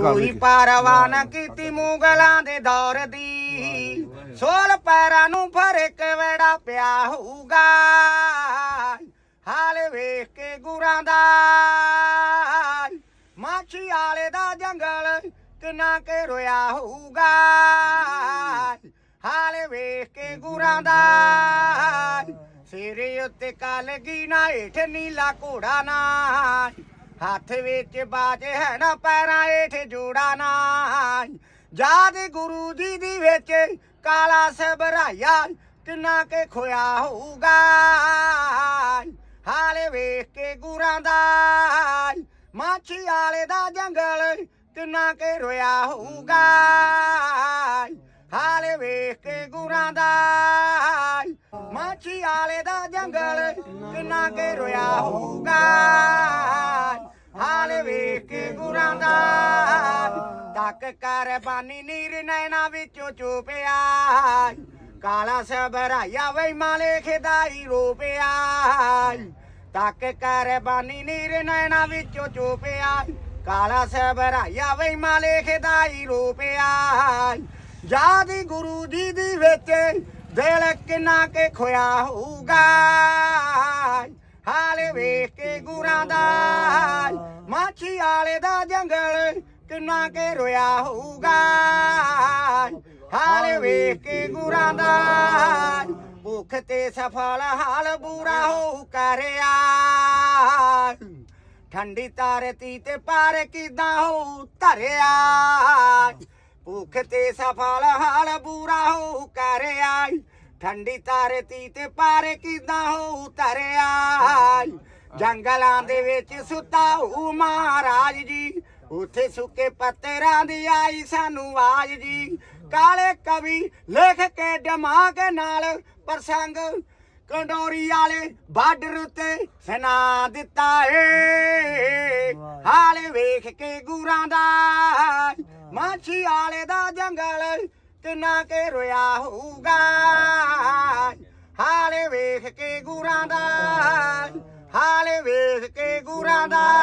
ਕੋਈ ਪਰਵਾਹ ਨਾ ਕੀਤੀ ਮੁਗਲਾਂ ਦੇ ਦੌਰ ਦੀ। ਸੋਲ ਪੈਰਾਂ ਨੂੰ ਫਰੇ ਕਵੇੜਾ ਪਿਆ ਹੋਊਗਾ। ਹਾਲ ਵੇਖ ਕੇ ਗੁਰਾਂ ਦਾ। ਮਾਛੀ ਵਾਲੇ ਦਾ ਜੰਗਲ ਕਿੰਨਾ ਕੇ ਰੋਇਆ ਹੋਊਗਾ। ਹਾਲ ਵੇਖ ਕੇ ਗੁਰਾਂ ਦਾ। ਸਿਰੇ ਉੱਤੇ ਕਲਗੀ ਨਾ ਹੇਠ ਨੀਲਾ ਘੋੜਾ ਨਾ। ਹੱਥ ਵਿੱਚ ਬਾਜ ਹੈ ਨਾ ਪੈਰਾਂ ਹੇਠ ਜੋੜਾ ਨਾ ਜਾਦ ਗੁਰੂ ਜੀ ਦੀ ਵਿੱਚ ਕਾਲਾ ਸਬਰਾਇਆ ਕਿੰਨਾ ਕੇ ਖੋਇਆ ਹੋਊਗਾ। ਹਾਲੇ ਵੇਖ ਕੇ ਗੁਰਾਂ ਦਾ, ਮਾਛੀ ਵਾਲੇ ਦਾ ਜੰਗਲ ਕਿੰਨਾ ਕੇ ਰੋਇਆ ਹੋਊਗਾ। ਹਾਲੇ ਵੇਖ ਕੇ ਗੁਰਾਂ ਦਾ, ਮਾਛੀ ਵਾਲੇ ਦਾ ਜੰਗਲ ਕਿੰਨਾ ਕੇ ਰੋਇਆ ਹੋਊਗਾ। ਤੱਕ ਕਰ ਬਾਨੀ ਨੀਰ ਨੈਣਾ ਵਿੱਚੋਂ ਚੁਪਿਆ। ਕਾਲਾ ਸਬਰਾਇਆ ਵੇ ਮਾਲੇ ਖਿਦਾਈ ਰੋਪਿਆ। ਤੱਕ ਕਰ ਬਾਨੀ ਨੀਰ ਨੈਣਾ ਵਿੱਚੋਂ ਚੁਪਿਆ। ਕਾਲਾ ਸਬਰਾਇਆ ਵੇ ਮਾਲੇ ਖਿਦਾਈ ਰੋਪਿਆ। ਜਾਦੀ ਗੁਰੂ ਜੀ ਦੀ ਵਿੱਚ ਦਿਲ ਕਿੰਨਾ ਕੇ ਖੋਇਆ ਹੋਊਗਾ। ਹਾਲੇ ਵੇਖ ਕੇ ਗੁਰਾਂ ਦਾ, ਮਾਛੀ ਵਾਲੇ ਦਾ ਜੰਗਲ ਕਿੰਨਾ ਕੇ ਰੋਇਆ ਹੋਊਗਾ। ਹਾਲੇ ਵੇਖ ਕੇ ਗੁਰਾਂ ਦਾ ਭੁੱਖ ਤੇ ਸਫਲ ਹਾਲ ਬੁਰਾ ਹੋ ਕਰਿਆ ਠੰਡੀ ਤਾਰਤੀ ਤੇ ਪਾਰ ਕਿਦਾਂ ਹੋ ਧਰਿਆ ਭੁੱਖ ਤੇ ਸਫਲ ਹਾਲ ਬੁਰਾ ਹੋ ਕਰਿਆ ਠੰਡੀ ਤਾਰਤੀ ਤੇ ਪਾਰ ਕਿਦਾਂ ਹੋ ਧਰਿਆ ਜੰਗਲਾਂ ਦੇ ਵਿੱਚ ਸੁੱਤਾ ਹੂ ਮਹਾਰਾਜ ਜੀ। ਉਥੇ ਸੁੱਕੇ ਪੱਤਰਾਂ ਦੀ ਆਈ ਸਾਨੂੰ ਆਵਾਜ਼ ਜੀ। ਕਾਲੇ ਕਵੀ ਲਿਖ ਕੇ ਦਿਮਾਗ ਨਾਲ ਪ੍ਰਸੰਗ। ਕੰਡੋਰੀ ਵਾਲੇ ਬਾਰਡਰ ਉੱਤੇ ਸੁਣਾ ਦਿੱਤਾ ਏ। ਹਾਲੇ ਵੇਖ ਕੇ ਗੁਰਾਂ ਦਾ। ਮਾਛੀ ਵਾਲੇ ਦਾ ਜੰਗਲ ਕਿੰਨਾ ਕੇ ਰੋਇਆ ਹੋਊਗਾ। ਹਾਲੇ ਵੇਖ ਕੇ ਗੁਰਾਂ ਦਾ। ਹਾਲੇ ਵੇਖ ਕੇ ਗੁਰਾਂ ਦਾ।